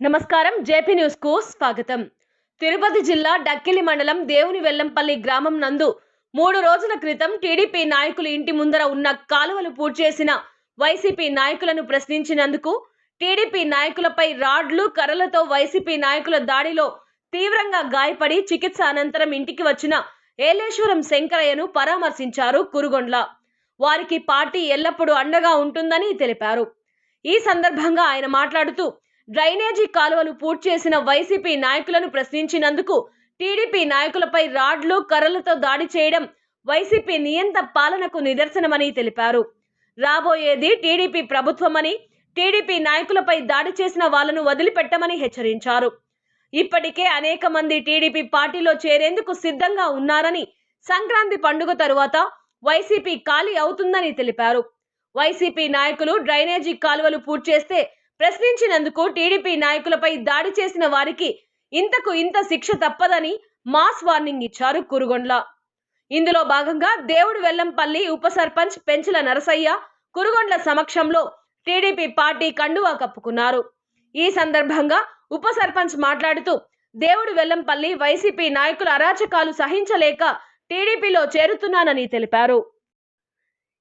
నమస్కారం జేపీ న్యూస్కు స్వాగతం. తిరుపతి జిల్లా డక్కిలి మండలం దేవుని వెల్లంపల్లి గ్రామం నందు మూడు రోజుల క్రితం టీడీపీ నాయకులు ఇంటి ముందర ఉన్న కాలువలు పూడ్చేసిన వైసీపీ నాయకులను ప్రశ్నించినందుకు టీడీపీ నాయకులపై రాడ్లు కర్రలతో వైసీపీ నాయకుల దాడిలో తీవ్రంగా గాయపడి చికిత్స అనంతరం ఇంటికి వచ్చిన ఏలేశ్వరం శంకరయ్యను పరామర్శించారు కురుగొండ్ల. వారికి పార్టీ ఎల్లప్పుడూ అండగా ఉంటుందని తెలిపారు. ఈ సందర్భంగా ఆయన మాట్లాడుతూ డ్రైనేజీ కాలువలు పూర్తి చేసిన వైసీపీ నాయకులను ప్రశ్నించినందుకు టీడీపీ నాయకులపై రాడ్లు కర్రలతో దాడి చేయడం వైసీపీ నియంత పాలనకు నిదర్శనమని తెలిపారు. రాబోయేది టీడీపీ ప్రభుత్వమని టీడీపీ నాయకులపై దాడి చేసిన వాళ్ళను వదిలిపెట్టమని హెచ్చరించారు. ఇప్పటికే అనేక మంది టీడీపీ పార్టీలో చేరేందుకు సిద్ధంగా ఉన్నారని సంక్రాంతి పండుగ తరువాత వైసీపీ ఖాళీ అవుతుందని తెలిపారు. వైసీపీ నాయకులు డ్రైనేజీ కాలువలు పూర్తి చేస్తే ప్రశ్నించినందుకు టీడీపీ నాయకులపై దాడి చేసిన వారికి ఇంతకు ఇంత శిక్ష తప్పదని మాస్ వార్నింగ్ ఇచ్చారు కురుగొండ్ల. ఇందులో భాగంగా దేవుడు వెల్లంపల్లి ఉప సర్పంచ్ పెంచుల నరసయ్య కురుగొండ్ల సమక్షంలో టీడీపీ పార్టీ కండువా కప్పుకున్నారు. ఈ సందర్భంగా ఉప సర్పంచ్ మాట్లాడుతూ దేవుడు వెల్లంపల్లి వైసీపీ నాయకుల అరాచకాలు సహించలేక టీడీపీలో చేరుతున్నానని తెలిపారు.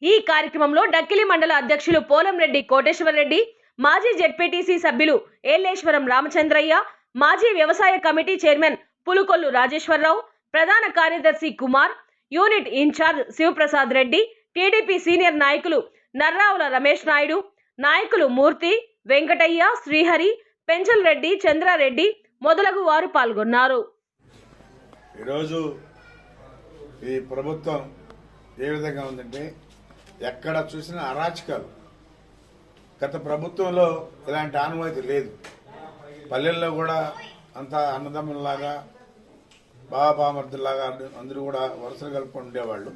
ఈ కార్యక్రమంలో డక్కిలి మండల అధ్యక్షులు పోలంరెడ్డి కోటేశ్వరరెడ్డి మాజీ జెడ్పీటీసీ సభ్యులు ఏలేశ్వరం రామచంద్రయ్య మాజీ వ్యవసాయ కమిటీ చైర్మన్ పులుకొల్లు రాజేశ్వరరావు ప్రధాన కార్యదర్శి Kumar unit incharge Sivaprasad Reddy TDP senior నాయకులు నర్రావుల రమేష్ నాయుడు నాయకులు మూర్తి వెంకటయ్య శ్రీహరి పెంచల్ రెడ్డి చంద్రారెడ్డి మొదలగు వారు పాల్గొన్నారు. ఈరోజు ఈ ప్రభుత్వం ఏ విధంగా ఉందంటే ఎక్కడ చూసిన అరాచకాలు. గత ప్రభుత్వంలో ఇలాంటి ఆనవాయితీ లేదు. పల్లెల్లో కూడా అంతా అన్నదమ్ముల్లాగా బాబామర్దులాగా అందరూ కూడా వరుసలు కలుపుకొని ఉండేవాళ్ళు.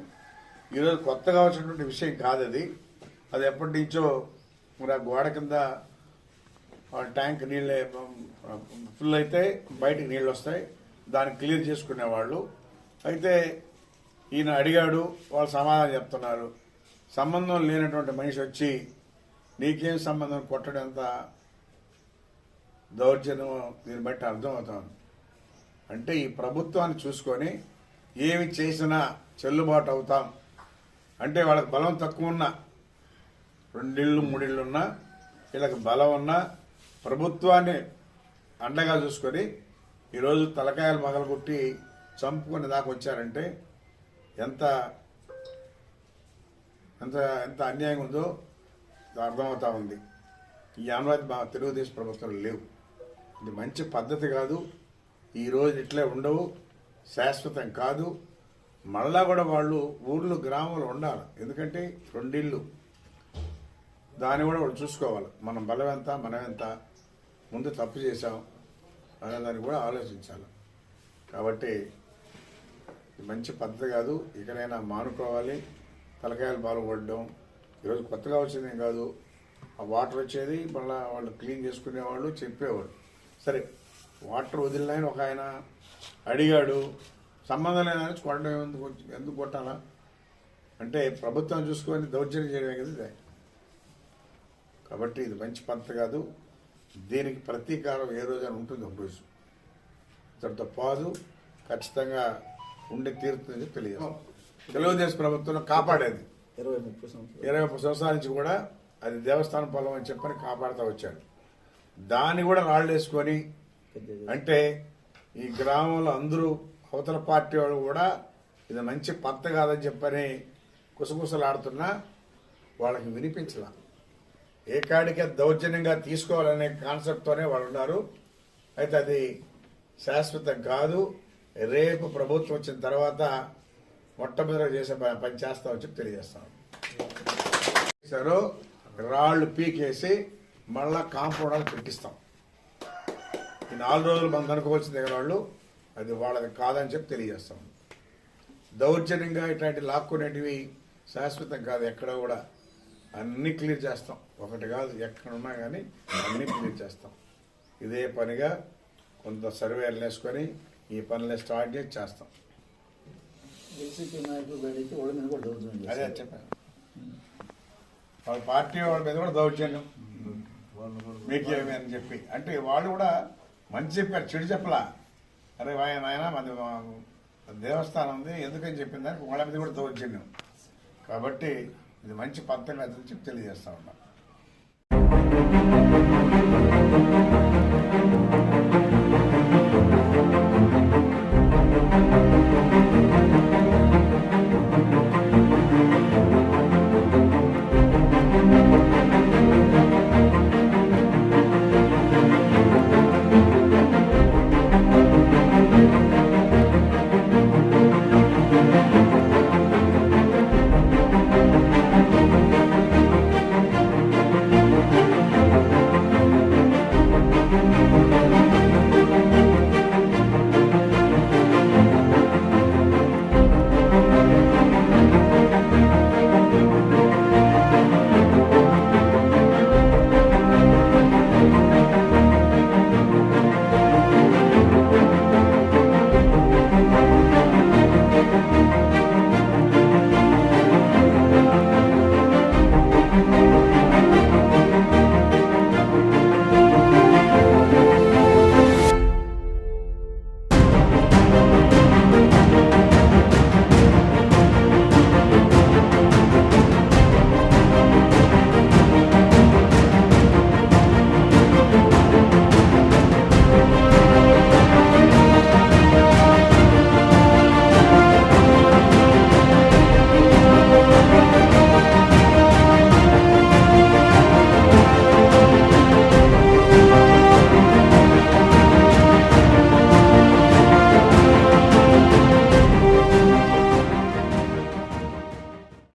ఈరోజు కొత్తగా వచ్చినటువంటి విషయం కాదు అది అది ఎప్పటి నుంచో మరి ఆ గోడ కింద ట్యాంక్ నీళ్ళు ఫుల్ అయితే బయటికి నీళ్ళు వస్తాయి. దాన్ని క్లియర్ చేసుకునేవాళ్ళు అయితే ఈయన అడిగాడు వాళ్ళు సమాధానం చెప్తున్నారు. సంబంధం లేనటువంటి మనిషి వచ్చి నీకేం సంబంధం? కొట్టడం ఎంత దౌర్జన్యం? దీన్ని బట్టి అర్థమవుతాను అంటే ఈ ప్రభుత్వాన్ని చూసుకొని ఏమి చేసినా చెల్లుబాటు అవుతాం. అంటే వాళ్ళకి బలం తక్కువ ఉన్నా రెండిళ్ళు మూడిళ్ళు ఉన్నా వీళ్ళకి బలం ఉన్నా ప్రభుత్వాన్ని అండగా చూసుకొని ఈరోజు తలకాయలు మగలగొట్టి చంపుకొని దాకా వచ్చారంటే ఎంత ఎంత ఎంత అన్యాయం ఉందో అర్థమవుతా ఉంది. ఈ అనుమతి మా తెలుగుదేశం ప్రభుత్వంలో లేవు. ఇది మంచి పద్ధతి కాదు. ఈరోజు ఇట్లే ఉండవు. శాశ్వతం కాదు. మళ్ళా కూడా వాళ్ళు ఊర్లు గ్రామంలో ఉండాలి. ఎందుకంటే రెండిళ్ళు. దాన్ని కూడా వాళ్ళు చూసుకోవాలి. మనం బలం ఎంత మనం ఎంత ముందు తప్పు చేశాం అనే దాన్ని కూడా ఆలోచించాలి. కాబట్టి మంచి పద్ధతి కాదు. ఇకనైనా మానుకోవాలి. తలకాయలు బాగుపడడం ఈరోజు కొత్తగా వచ్చిందేం కాదు. ఆ వాటర్ వచ్చేది మళ్ళీ వాళ్ళు క్లీన్ చేసుకునేవాళ్ళు చెప్పేవాళ్ళు. సరే వాటర్ వదిలినాయని ఒక ఆయన అడిగాడు సంబంధం లేదని కొట్టడం ఎందుకు ఎందుకు కొట్టాలా? అంటే ప్రభుత్వం చూసుకొని దౌర్జన్యం చేయడమే కదా ఇది. కాబట్టి ఇది మంచి పద్ధతి కాదు. దీనికి ప్రతీకారం ఏ రోజైనా ఉంటుంది ఒక రోజు. ఇంతటితో పాదు ఖచ్చితంగా ఉండి తీరుతుందని తెలియదు తెలుగుదేశం ప్రభుత్వం కాపాడేది. ఇరవై ముప్పై సంవత్సరాలు. ఇరవై ముప్పై సంవత్సరాల నుంచి కూడా అది దేవస్థానం పొలం అని చెప్పని కాపాడుతూ వచ్చాడు. దాన్ని కూడా రాళ్ళు వేసుకొని అంటే ఈ గ్రామంలో అందరూ అవతల పార్టీ వాళ్ళు కూడా ఇది మంచి పద్ధతి కాదని చెప్పని కుసకుసలాడుతున్నా వాళ్ళకి వినిపించలా. ఏ కాడికే దౌర్జన్యంగా తీసుకోవాలనే కాన్సెప్ట్తోనే వాళ్ళు ఉన్నారు. అయితే అది శాశ్వతం కాదు. రేపు ప్రభుత్వం వచ్చిన తర్వాత మొట్టమొదటి చేసే పని పని చేస్తామని చెప్పి తెలియజేస్తాం. చేశారు రాళ్ళు పీకేసి మళ్ళా కాంపౌండ్ పెట్టిస్తాం ఈ నాలుగు రోజులు మనం కనుకోవాల్సిన వాళ్ళు అది వాళ్ళది కాదని చెప్పి తెలియజేస్తాం. దౌర్జన్యంగా ఇట్లాంటి లాక్కునేటివి శాశ్వతం కాదు ఎక్కడ కూడా. అన్ని క్లియర్ చేస్తాం. ఒకటి కాదు ఎక్కడ ఉన్నా కానీ అన్ని క్లియర్ చేస్తాం. ఇదే పనిగా కొంత సర్వేలు వేసుకొని ఈ పనులు స్టార్ట్ చేసి చేస్తాం. వాళ్ళ మీద కూడా అదే పార్టీ వాళ్ళ మీద కూడా దౌర్జన్యం. వాళ్ళు కూడా అని చెప్పి. అంటే వాళ్ళు కూడా మంచి చెప్పారు చెడు చెప్పలా. అరే వాయ నాయన మాది దేవస్థానం ఉంది ఎందుకని చెప్పింది దానికి వాళ్ళ మీద కూడా దౌర్జన్యం. కాబట్టి ఇది మంచి పద్ధతి కాదని చెప్పి తెలియజేస్తా ఉన్నా.